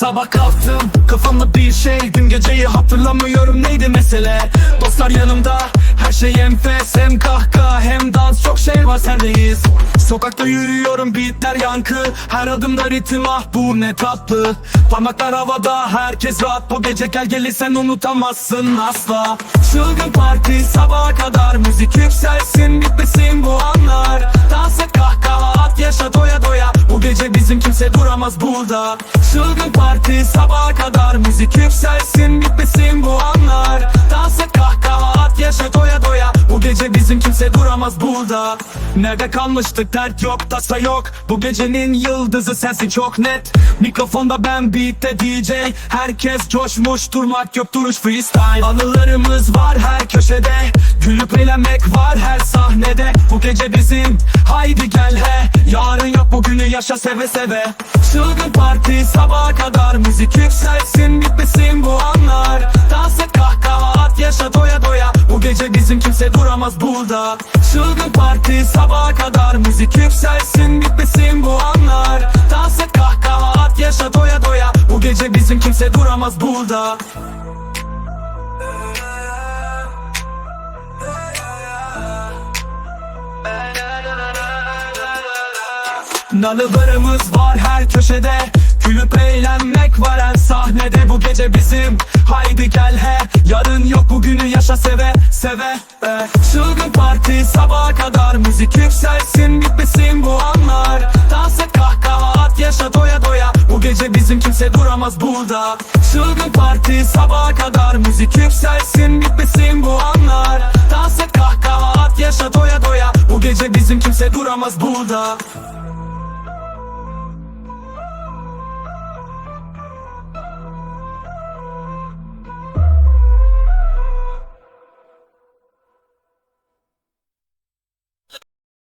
Sabah kalktım kafamda bir şey. Dün geceyi hatırlamıyorum neydi mesele? Dostlar yanımda her şey enfes Hem kahkaha hem dans. Çok şey var sendeyiz. Sokakta yürüyorum beatler yankı. Her adımda ritim ah bu ne tatlı. Parmaklar havada herkes rahat. Bu gece gel gelirsen unutamazsın asla. Çılgın parti sabaha kadar Müzik yükselsin. Bitmesin bu anlar. Dans et kahkaha at yaşa doya doya. Bu gece bizim kimse duramaz burada. Çılgın parti sabaha kadar Müzik yükselsin bitmesin bu anlar. Dans et kahkaha at yaşa doya doya. Bu gece bizim kimse duramaz burada. Nerede kalmıştık? Dert yok tasa yok. Bu gecenin yıldızı sensin çok net. Mikrofonda ben beatte DJ Herkes coşmuş durmak yok duruş freestyle. Anılarımız var her köşede. Gülüp eğlenmek var her sahnede. Bu gece bizim haydi gel he. Yarın bugünü yaşa seve seve. Çılgın parti sabaha kadar Müzik yükselsin bitmesin bu anlar. Dans et kahkaha at yaşa doya doya. Bu gece bizim kimse duramaz burada. Çılgın parti sabaha kadar Müzik yükselsin bitmesin bu anlar. Dans et kahkaha at yaşa doya doya. Bu gece bizim kimse duramaz burada Nalılarımız var her köşede. Gülüp eğlenmek var her sahnede. Bu gece bizim haydi gel he. Yarın yok bugünü yaşa seve seve e. Çılgın parti sabaha kadar Müzik yükselsin bitmesin bu anlar. Dans et kahkaha at yaşa doya doya. Bu gece bizim kimse duramaz burada. Çılgın parti sabaha kadar Müzik yükselsin bitmesin bu anlar. Dans et kahkaha at yaşa doya doya. Bu gece bizim kimse duramaz burada